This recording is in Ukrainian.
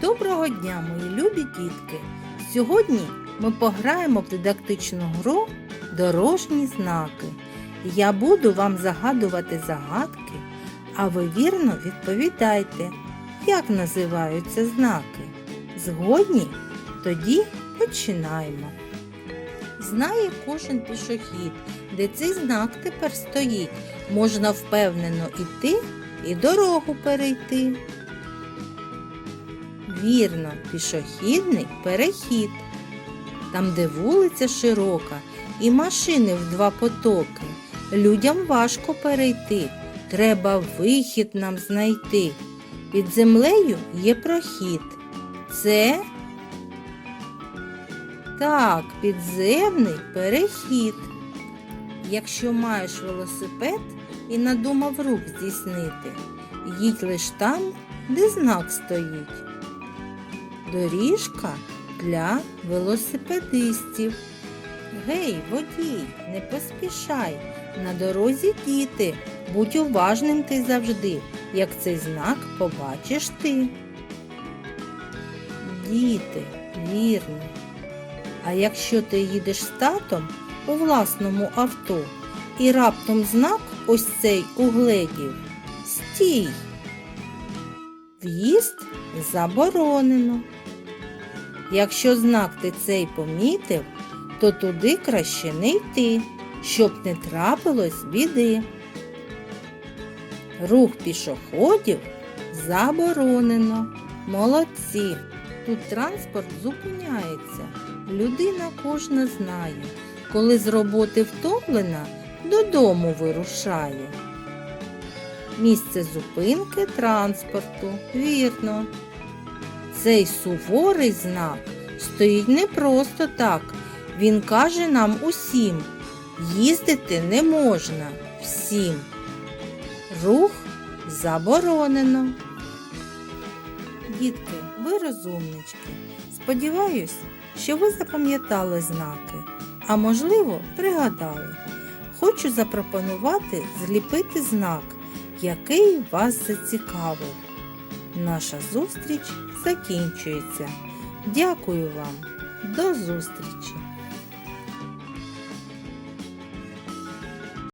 Доброго дня, мої любі дітки! Сьогодні ми пограємо в дидактичну гру Дорожні знаки. Я буду вам загадувати загадки, а ви вірно відповідайте, як називаються знаки. Згодні? Тоді починаємо. Знає кожен пішохід, де цей знак тепер стоїть. Можна впевнено іти і дорогу перейти. Вірно, пішохідний перехід. Там, де вулиця широка і машини в два потоки. Людям важко перейти. Треба вихід нам знайти. Під землею є прохід. Це так, підземний перехід. Якщо маєш велосипед і надумав рух здійснити, їдь лиш там, де знак стоїть. Доріжка для велосипедистів. Гей, водій, не поспішай. На дорозі діти. Будь уважним ти завжди, як цей знак побачиш ти. Діти, вірно. А якщо ти їдеш з татом у власному авто і раптом знак ось цей угледів, стій. В'їзд заборонено. Якщо знак ти цей помітив, то туди краще не йти, щоб не трапилось біди. Рух пішоходів заборонено. Молодці. Тут транспорт зупиняється. Людина кожна знає, коли з роботи втомлена, додому вирушає. Місце зупинки транспорту. Вірно. Цей суворий знак стоїть не просто так. Він каже нам усім, їздити не можна всім. Рух заборонено. Дітки, ви розумнички. Сподіваюсь, що ви запам'ятали знаки, а можливо, пригадали. Хочу запропонувати зліпити знак, який вас зацікавив. Наша зустріч закінчується. Дякую вам. До зустрічі!